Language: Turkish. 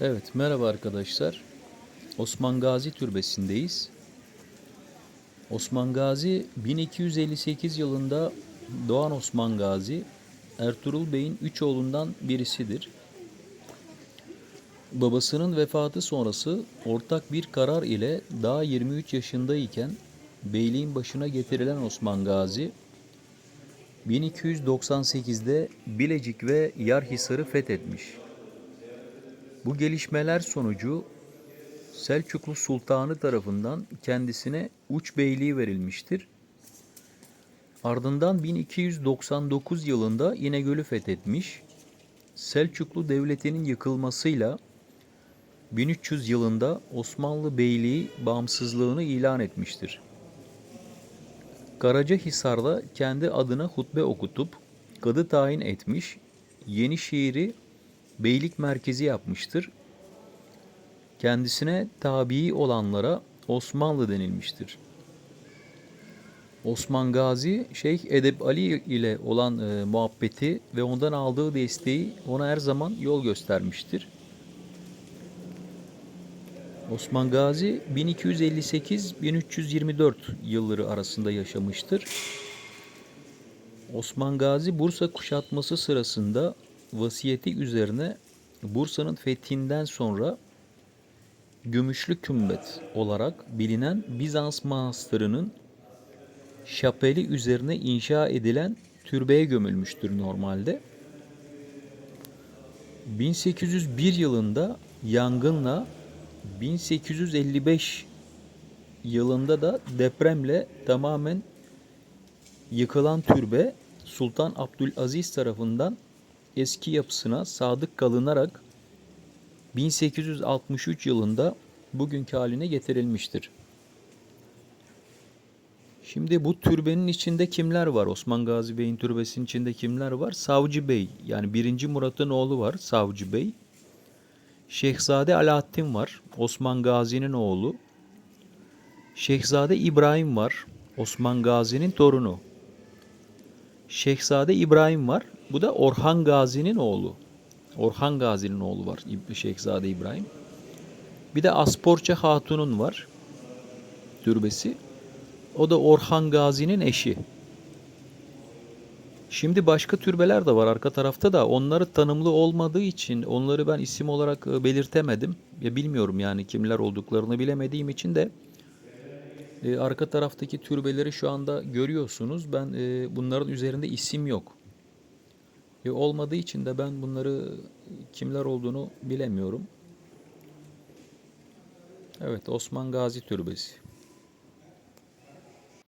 Evet, merhaba arkadaşlar. Osman Gazi Türbesi'ndeyiz. Osman Gazi 1258 yılında doğan Osman Gazi, Ertuğrul Bey'in üç oğlundan birisidir. Babasının vefatı sonrası ortak bir karar ile daha 23 yaşındayken beyliğin başına getirilen Osman Gazi, 1298'de Bilecik ve Yarhisar'ı fethetmiş. Bu gelişmeler sonucu Selçuklu Sultanı tarafından kendisine Uç Beyliği verilmiştir. Ardından 1299 yılında İnegöl'ü fethetmiş. Selçuklu Devleti'nin yıkılmasıyla 1300 yılında Osmanlı Beyliği bağımsızlığını ilan etmiştir. Karacahisar'da kendi adına hutbe okutup kadı tayin etmiş, Yenişehir'i beylik merkezi yapmıştır. Kendisine tabii olanlara Osmanlı denilmiştir. Osman Gazi, Şeyh Edep Ali ile olan e, muhabbeti ve ondan aldığı desteği ona her zaman yol göstermiştir. Osman Gazi 1258-1324 yılları arasında yaşamıştır. Osman Gazi Bursa kuşatması sırasında vasiyeti üzerine Bursa'nın fethinden sonra Gümüşlü Kümbet olarak bilinen Bizans manastırının şapeli üzerine inşa edilen türbeye gömülmüştür normalde. 1801 yılında yangınla 1855 yılında da depremle tamamen yıkılan türbe Sultan Abdülaziz tarafından eski yapısına sadık kalınarak 1863 yılında bugünkü haline getirilmiştir. Şimdi bu türbenin içinde kimler var? Osman Gazi Bey'in türbesinin içinde kimler var? Savcı Bey yani 1. Murat'ın oğlu var Savcı Bey. Şehzade Alaaddin var. Osman Gazi'nin oğlu. Şehzade İbrahim var. Osman Gazi'nin torunu. Şehzade İbrahim var. Bu da Orhan Gazi'nin oğlu. Orhan Gazi'nin oğlu var. Şehzade İbrahim. Bir de Asporça Hatun'un var. Türbesi. O da Orhan Gazi'nin eşi. Şimdi başka türbeler de var arka tarafta da onları tanımlı olmadığı için onları ben isim olarak e, belirtemedim. Ya bilmiyorum yani kimler olduklarını bilemediğim için de e, arka taraftaki türbeleri şu anda görüyorsunuz. Ben e, bunların üzerinde isim yok. E, olmadığı için de ben bunları kimler olduğunu bilemiyorum. Evet Osman Gazi Türbesi.